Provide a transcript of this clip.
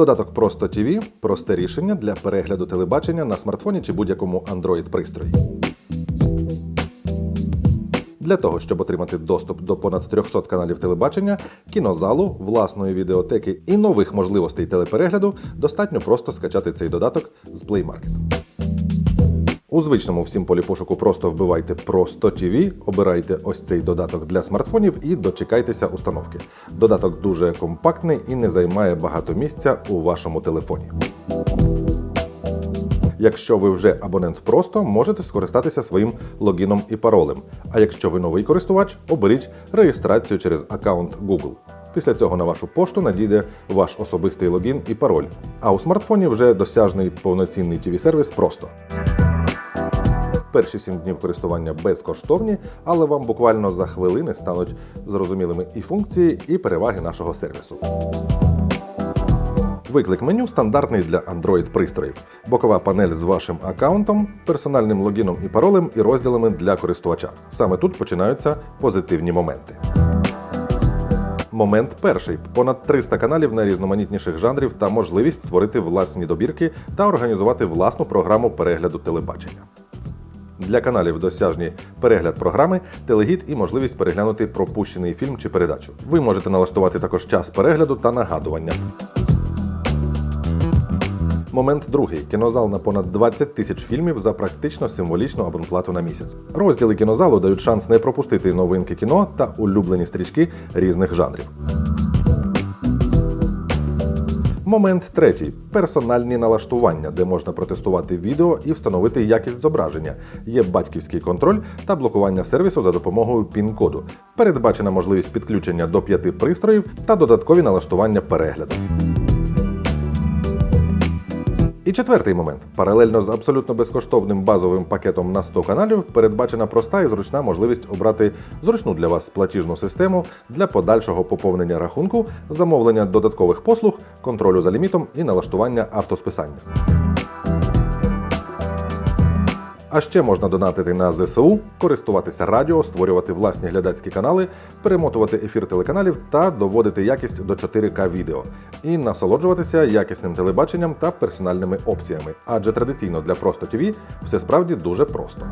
Додаток Просто TV – просте рішення для перегляду телебачення на смартфоні чи будь-якому Android-пристрої. Для того, щоб отримати доступ до понад 300 каналів телебачення, кінозалу, власної відеотеки і нових можливостей телеперегляду, достатньо просто скачати цей додаток з Play Market. У звичному всім полі пошуку просто вбивайте Просто TV, обирайте ось цей додаток для смартфонів і дочекайтеся установки. Додаток дуже компактний і не займає багато місця у вашому телефоні. Якщо ви вже абонент просто, можете скористатися своїм логіном і паролем. А якщо ви новий користувач, оберіть реєстрацію через аккаунт Google. Після цього на вашу пошту надійде ваш особистий логін і пароль. А у смартфоні вже досяжний повноцінний tv сервіс просто. Перші 7 днів користування безкоштовні, але вам буквально за хвилини стануть зрозумілими і функції, і переваги нашого сервісу. Виклик меню стандартний для Android-пристроїв. Бокова панель з вашим аккаунтом, персональним логіном і паролем і розділами для користувача. Саме тут починаються позитивні моменти. Момент перший: понад 300 каналів найрізноманітніших жанрів та можливість створити власні добірки та організувати власну програму перегляду телебачення. Для каналів досяжні перегляд програми, телегід і можливість переглянути пропущений фільм чи передачу. Ви можете налаштувати також час перегляду та нагадування. Момент другий. Кінозал на понад 20 тисяч фільмів за практично символічну абонплату на місяць. Розділи кінозалу дають шанс не пропустити новинки кіно та улюблені стрічки різних жанрів. Момент третій персональні налаштування, де можна протестувати відео і встановити якість зображення. Є батьківський контроль та блокування сервісу за допомогою пін-коду. Передбачена можливість підключення до п'яти пристроїв та додаткові налаштування перегляду. І четвертий момент. Паралельно з абсолютно безкоштовним базовим пакетом на 100 каналів передбачена проста і зручна можливість обрати зручну для вас платіжну систему для подальшого поповнення рахунку, замовлення додаткових послуг, контролю за лімітом і налаштування автосписання. А ще можна донатити на ЗСУ, користуватися радіо, створювати власні глядацькі канали, перемотувати ефір телеканалів та доводити якість до 4К відео і насолоджуватися якісним телебаченням та персональними опціями. Адже традиційно для просто ТВ все справді дуже просто.